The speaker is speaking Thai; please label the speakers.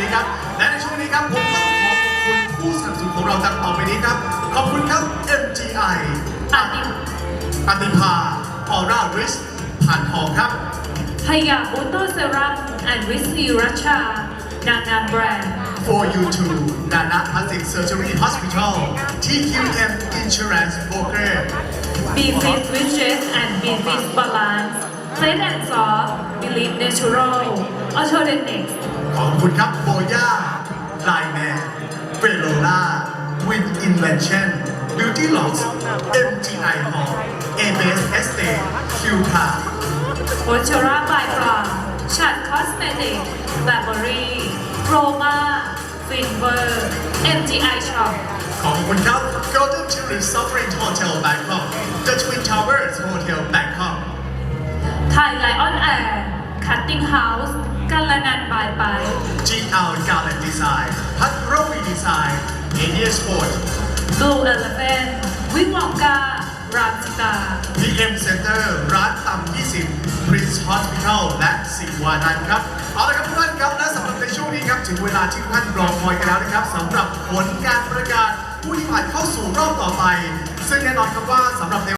Speaker 1: นะครับ และในช่วงนี้ครับผมต้องขอขอบคุณผู้สนับสนุนของเราดังต่อไปนี้ครับ ขอบคุณครับ MGI
Speaker 2: อาติ
Speaker 1: ปฏิภาออร่าริสผ่านทองครับ
Speaker 2: พยาบูโตเซรั่มแอนด์วิซีรัชา นานาแบรนด์
Speaker 1: For You Too Nana Plastic Surgery Hospital TQM Insurance Broker
Speaker 2: B Fit with Stress and B Fit Balance Flat and Soft Believe Natural Autodenics
Speaker 1: ขอบคุณครับโบย่าไลแมนเฟโลล่าวินอินเวนชั่นบิวตี้ล็อกส์ MGI Hall a b s Estate Q Car
Speaker 2: w a c h a r a by Bra Chat Cosmetic Burberry Roma Finver MGI Shop
Speaker 1: ขอบคุณครับ Golden Tourist Sovereign Hotel Bangkok The Twin Towers Hotel Bangkok
Speaker 2: Thai Lion Air Cutting House กัลนันบายไป
Speaker 1: GL Garland Design พัทรวีดีไซน์ Adia Sport
Speaker 2: Blue Elephant วิวองการามจิตา
Speaker 1: PM Center ร้านต่ำ20 Prince Hospital และสิวานันท์ครับ เอาละครับทุกท่านครับ และสำหรับในช่วงนี้ครับ ถึงเวลาที่ทุกท่านรอคอยกันแล้วนะครับสำหรับผลการประกาศผู้ที่ผ่านเข้าสู่รอบต่อไป ซึ่งแน่นอนครับว่าสำหรับใน